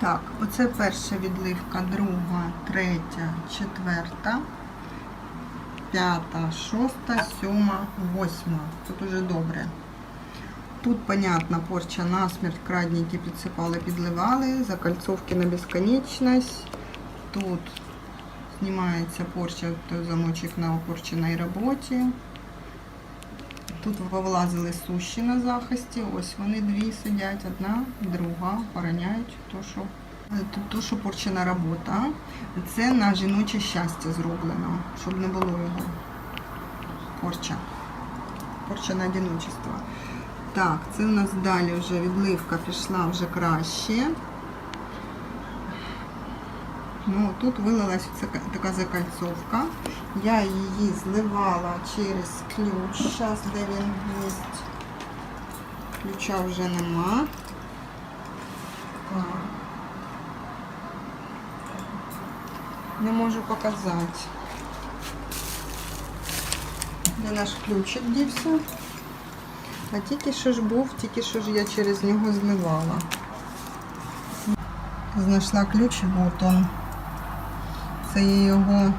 Так, оце перша відливка, друга, третя, четверта, п'ята, шоста, сьома, восьма. Тут уже добре. Тут, понятно, порча насмерть, крадники підсипали, підливали, закольцовки на безконечність. Тут знімається порча, замочок на опорченій роботі. Тут повилазили суші на захисті. Ось вони дві сидять, одна, друга, охороняють то, що, то, то, що порчена робота. Це на жіноче щастя зроблено, щоб не було його. Порча. Порча на одиночество. Так, це у нас далі вже відливка пішла вже краще. Ну, тут вилилась така закольцовка. Я її зливала через ключ. Зараз де він є. Ключа вже нема. Не можу показати. Де наш ключик дівся? А тільки що ж був, тільки що ж я через нього зливала. Знайшла ключ, от он. Це я його,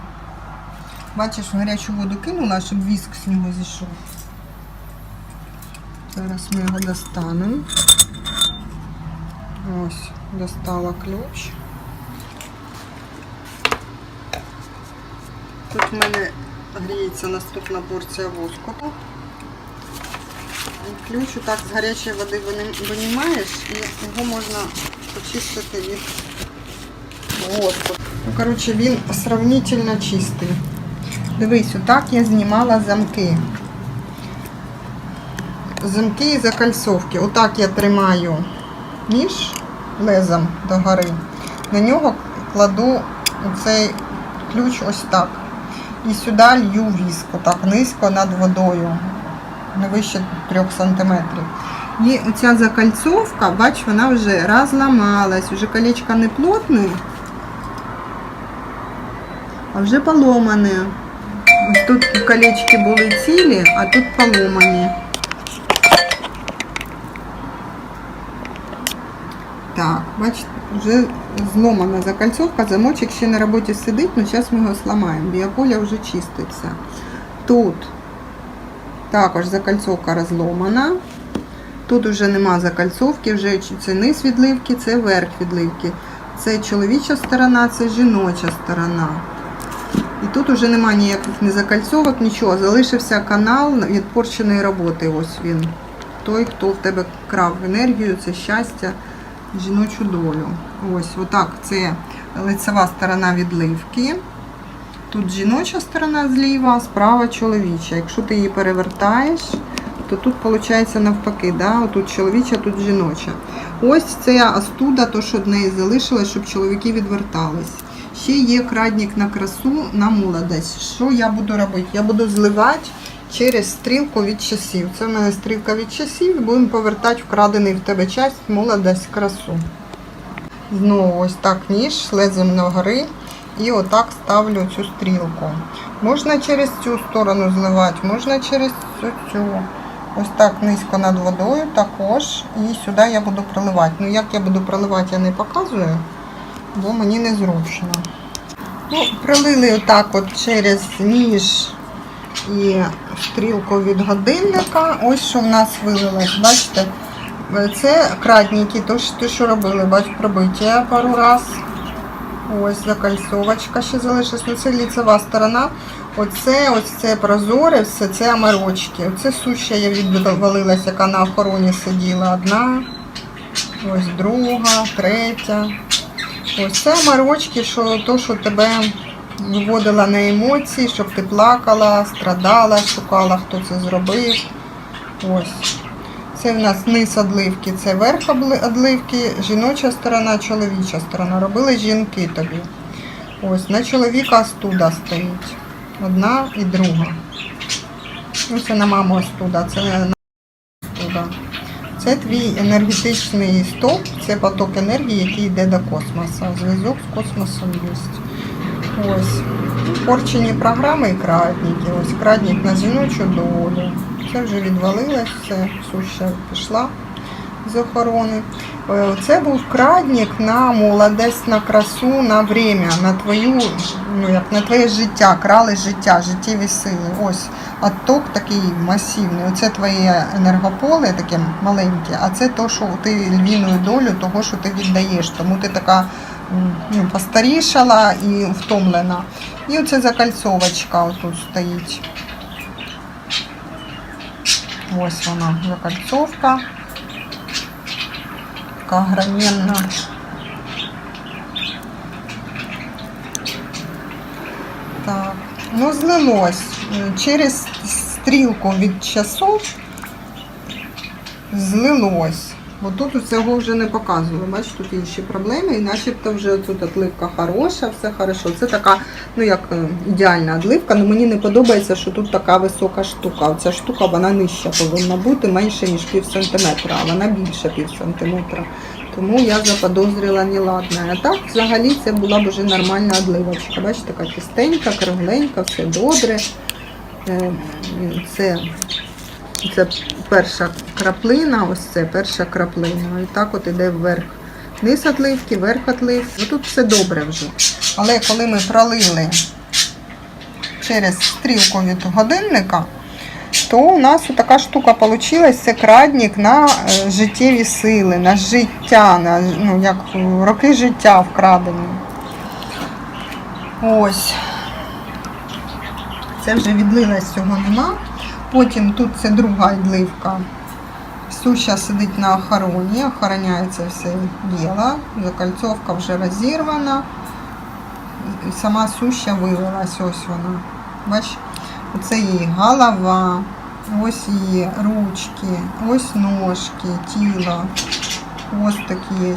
бачиш, в гарячу воду кинула, щоб віск з нього зійшов. Зараз ми його достанемо. Ось, достала ключ. Тут в мене гріється наступна порція воску. Ключ отак з гарячої води винімаєш і його можна почистити від воску. Коротше, він сравнительно чистий. Дивись, отак я знімала замки. Замки і закальцовки. Отак я тримаю ніж лезом догори. На нього кладу цей ключ ось так. І сюди лью віск, отак низько над водою. Не вище 3 см. І оця закальцовка, бач, вона вже розламалась, вже колечко не плотне, вже поломане. Ось тут колечки були цілі, а тут поломані. Так, бачите, вже зломана закольцовка, замочок ще на роботі сидить, але зараз ми його зламаємо. Біополя вже чиститься. Тут також закольцовка розломана. Тут вже нема закольцовки, вже це низ відливки, це верх відливки. Це чоловіча сторона, це жіноча сторона. І тут вже немає ніяких ні закольцовок, нічого. Залишився канал від порченої роботи. Ось він. Той, хто в тебе крав енергію, це щастя, жіночу долю. Ось, отак, це лицева сторона відливки. Тут жіноча сторона зліва, справа чоловіча. Якщо ти її перевертаєш, то тут виходить навпаки. Да? Тут чоловіча, тут жіноча. Ось це остуда, то, що від неї залишилось, щоб чоловіки відвертались. Ще є крадник на красу на молодість. Що я буду робити? Я буду зливати через стрілку від часів. Це в мене стрілка від часів і будемо повертати вкрадений в тебе час молодість красу. Знову ось так ніж, лезем на гори. І отак ставлю цю стрілку. Можна через цю сторону зливати, можна через цю. цю. Ось так низько над водою також. І сюди я буду проливати. Ну як я буду проливати, я не показую, бо мені незручно. Ну, Пролили отак от через ніж і стрілку від годинника. Ось що в нас вилилось. Бачите? Це що, те, що робили, бач, пробиття пару раз. Ось закольцовочка ще залишилась. Ну, це ліцева сторона. Оце, ось це прозоре, все це амарочки. Оце суща я відвалилася, яка на охороні сиділа. Одна, ось друга, третя. Ось це амарочки, що то, що тебе виводила на емоції, щоб ти плакала, страдала, шукала, хто це зробив. Ось. Це в нас низ одливки, це верх одливки, жіноча сторона, чоловіча сторона. Робили жінки тобі. Ось на чоловіка студа стоїть. Одна і друга. Ось це на маму студа, це. Це твій енергетичний стовп, це поток енергії, який йде до космосу. Зв'язок з космосом є. Ось. Порчені програми і крадники. Ось крадник на жіночу долю. Це вже відвалилось, все, суща пішла. З охорони. Е, Це був крадник на молодець, на красу, на время, на твою, ну як на твоє життя, крали життя, життєві сили. Ось отток такий масивний. Оце твоє енергополе таке маленьке, а це то, що ти львіною долю того, що ти віддаєш. Тому ти така ну, постарішала і втомлена. І оце закальцовочка отут стоїть. Ось вона, закальцовка. Така. Так, ну злилось. Через стрілку від часов злилось. Бо тут цього вже не показували. Бачиш, тут інші проблеми, і начебто вже тут отливка хороша, все хорошо. Це така, ну як е, ідеальна отливка, але мені не подобається, що тут така висока штука. Оця штука вона нижча повинна бути, менше, ніж пів сантиметра, а вона більше пів сантиметра. Тому я заподозрила неладне. А так взагалі це була б вже нормальна отливочка. Бачите, така чистенька, кругленька, все добре. Е, Це це перша краплина, ось це перша краплина. І так от іде вверх. Низ отливки, верх отливки. Ну, Тут все добре вже. Але коли ми пролили через стрілку від годинника, то у нас така штука вийшла, це крадник на е, життєві сили, на життя, на ну, як роки життя вкрадені. Ось. Це вже відлилась, цього нема. Потім тут це друга відливка. Суща сидить на охороні, охороняється все діло. Закольцовка вже розірвана. Сама суща вилилась, ось вона. Бач, оце її голова, ось її ручки, ось ножки, тіло, хвостик є.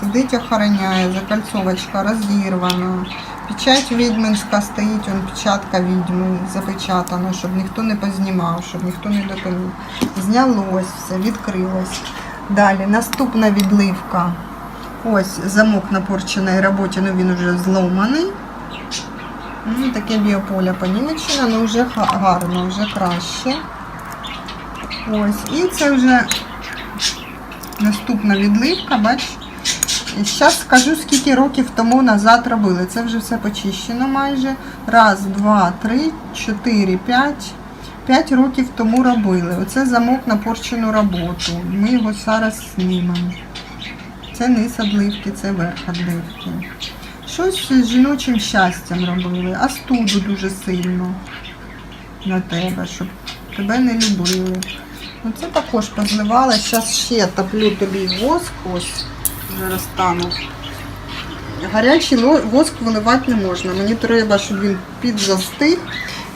Сидить, охороняє, закольцовочка розірвана. Печать відьминська стоїть, он печатка відьми запечатана, щоб ніхто не познімав, щоб ніхто не допоміг. Знялось все, відкрилось. Далі наступна відливка. Ось замок на порченої роботі, ну він вже зломаний. Ну, таке біополе понімечено, але вже га- гарно, вже краще. Ось, і це вже наступна відливка, бач. Зараз скажу, скільки років тому назад робили. Це вже все почищено майже. Раз, два, три, чотири, п'ять. П'ять років тому робили. Оце замок на порчену роботу. Ми його зараз знімемо. Це низ одливки, це верх одливки. Щось з жіночим щастям робили, а студу дуже сильно на тебе, щоб тебе не любили. Ну це також позливала. Зараз ще топлю тобі воск, ось вже розтану. Гарячий воск виливати не можна. Мені треба, щоб він підзастиг.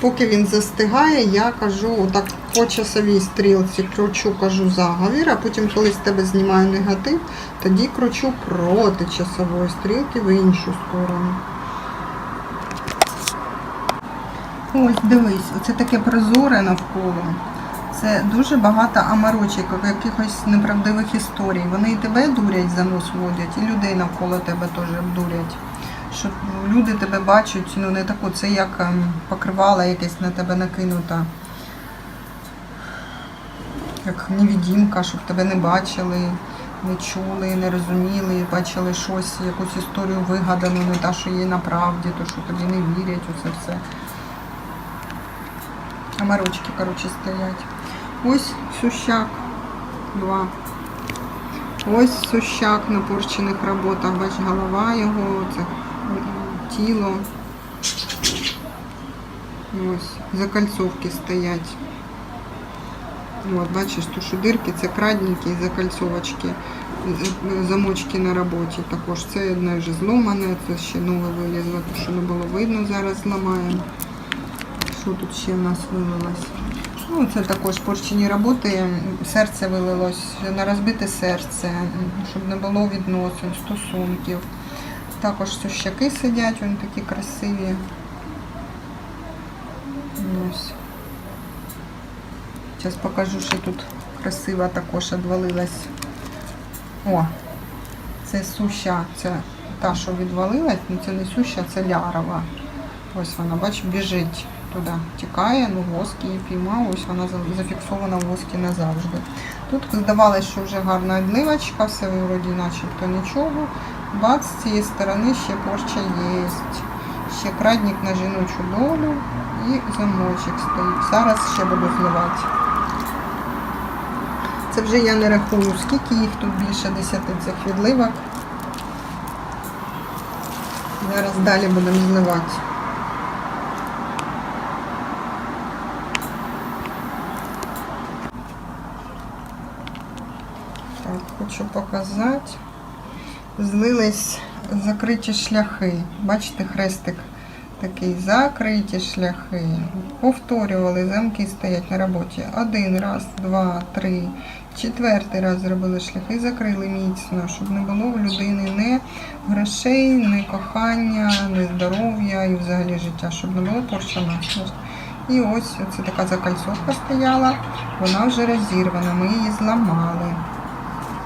Поки він застигає, я кажу, отак по часовій стрілці кручу, кажу заговір, а потім, коли з тебе знімаю негатив, тоді кручу проти часової стрілки в іншу сторону. Ось дивись, оце таке прозоре навколо. Це дуже багато амарочок, якихось неправдивих історій. Вони і тебе дурять за нос водять, і людей навколо тебе теж дурять. Щоб люди тебе бачать, ну не таку, це як ем, покривало якесь на тебе накинута. Як невідімка, щоб тебе не бачили, не чули, не розуміли, бачили щось, якусь історію вигадану, не та, що є на правді, то що тобі не вірять, оце все. Амарочки, коротше, стоять. Ось сущак. Два. Ось сущак на порчених роботах. Бач, голова його, це тіло. Ось, закальцовки стоять. От, бачиш, тут що дирки, це крадники і закальцовочки. Замочки на роботі також. Це одне вже зломане, це ще нове вилізло, то що не було видно, зараз зламаємо. Що тут ще в нас вилилось? Ну, це також порчені роботи. Серце вилилось на розбите серце, щоб не було відносин, стосунків. Також сущаки сидять, вони такі красиві. Ось. Зараз покажу, що тут красиво також відвалилась. О, це суща, це та, що відвалилась, ну це не суща, це лярова. Ось вона, бач, біжить туди тікає, ну воск її піймав, ось вона зафіксована в воскі назавжди. Тут здавалося, що вже гарна відливочка, все вроді начебто нічого. Бац, з цієї сторони ще порча є. Ще крадник на жіночу долю і замочок стоїть. Зараз ще буду зливати. Це вже я не рахую, скільки їх тут більше 10 цих відливок. Зараз далі будемо зливати. Так, хочу показати. Злились закриті шляхи. Бачите, хрестик такий закриті шляхи. Повторювали, замки стоять на роботі. Один раз, два, три. Четвертий раз зробили шляхи, закрили міцно, щоб не було в людини не грошей, не кохання, не здоров'я і взагалі життя, щоб не було порча насмерть. І ось це така закальцовка стояла, вона вже розірвана, ми її зламали.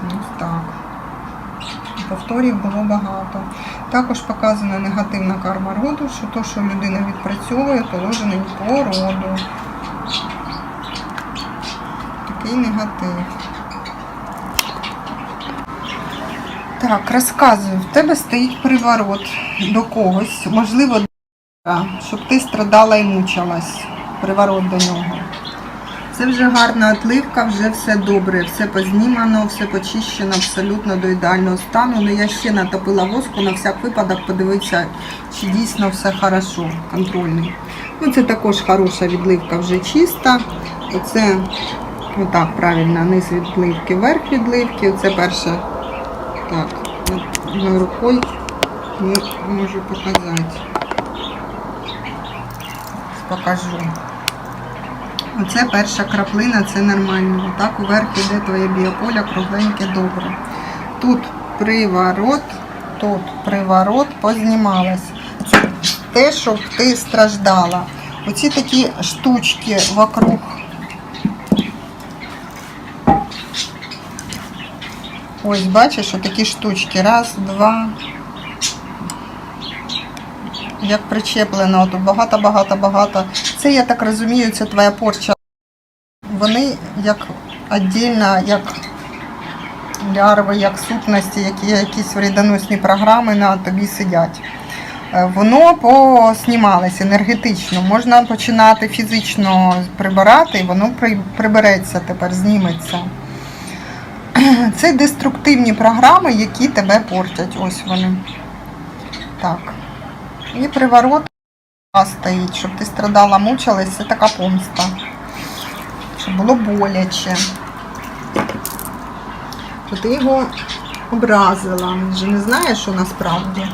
Ось так. Повторів було багато. Також показана негативна карма роду, що то, що людина відпрацьовує, положений по роду. Такий негатив. Так, розказую, в тебе стоїть приворот до когось, можливо, щоб ти страдала і мучилась. Приворот до нього. Це вже гарна отливка, вже все добре, все познімано, все почищено абсолютно до ідеального стану. Ну я ще натопила воску на всяк випадок, подивитися, чи дійсно все хорошо, контрольний. Ну це також хороша відливка, вже чиста. Оце отак правильно, низ відливки, верх відливки. Оце перше так, одною рукою можу показати. Покажу. Оце перша краплина, це нормально. Так уверх іде твоє біополя, кругленьке добре. Тут приворот, тут приворот познімалось. Це те, щоб ти страждала. Оці такі штучки вокруг. Ось бачиш, отакі штучки. Раз, два. Як причеплено, тут багато, багато, багато. Це, я так розумію, це твоя порча. Вони як віддільно, як лярви, як сутності, які якісь вредоносні програми на тобі сидять. Е, Воно поснімалось енергетично. Можна починати фізично прибирати, і воно прибереться тепер, зніметься. Це деструктивні програми, які тебе портять. Ось вони. Так. І приворот стоїть, щоб ти страдала, мучилась, це така помста. Щоб було боляче. То ти його образила. Він же не знає, що насправді.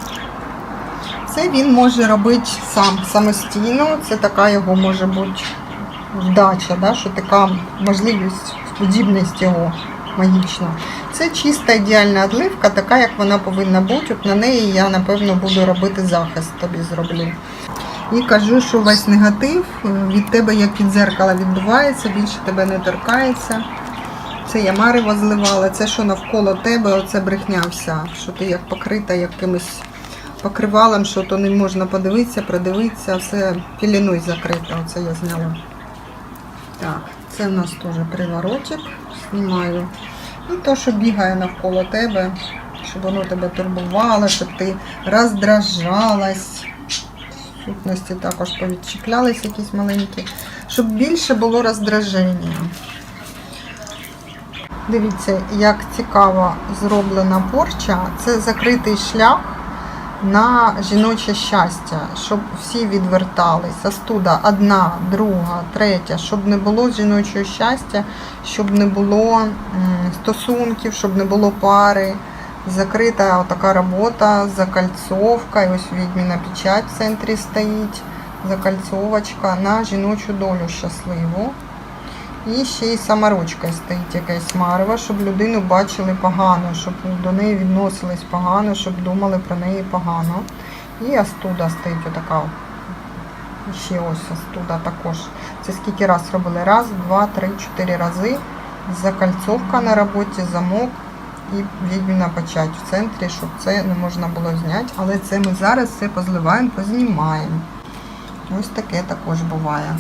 Це він може робити сам самостійно. Це така його може бути вдача, да? що така можливість, подібність його магічна. Це чиста ідеальна отливка, така, як вона повинна бути. От на неї я, напевно, буду робити захист тобі зроблю. І кажу, що весь негатив е, від тебе, як від зеркала, відбувається, більше тебе не торкається. Це я марево зливала, це що навколо тебе, оце брехня вся, що ти як покрита якимось покривалом, що то не можна подивитися, продивитися, все піліною закрита, оце я зняла. Так, це в нас теж приворотик, знімаю. Ну, то, що бігає навколо тебе, щоб воно тебе турбувало, щоб ти роздражалась. Сутності також повідчіплялись якісь маленькі, щоб більше було роздраження. Дивіться, як цікаво зроблена порча. Це закритий шлях на жіноче щастя, щоб всі відвертались. Остуда одна, друга, третя, щоб не було жіночого щастя, щоб не було стосунків, щоб не було пари. Закрита така робота, закальцовка. І ось відміна печать в центрі стоїть. Закальцовочка на жіночу долю щасливу. І ще й саморочка стоїть якась марева, щоб людину бачили погано, щоб до неї відносились погано, щоб думали про неї погано. І астуда стоїть отака. Ще ось астуда також. Це скільки раз робили? Раз, два, три, чотири рази. Закальцовка на роботі, замок і відміна печать в центрі, щоб це не можна було зняти. Але це ми зараз все позливаємо, познімаємо. Ось таке також буває.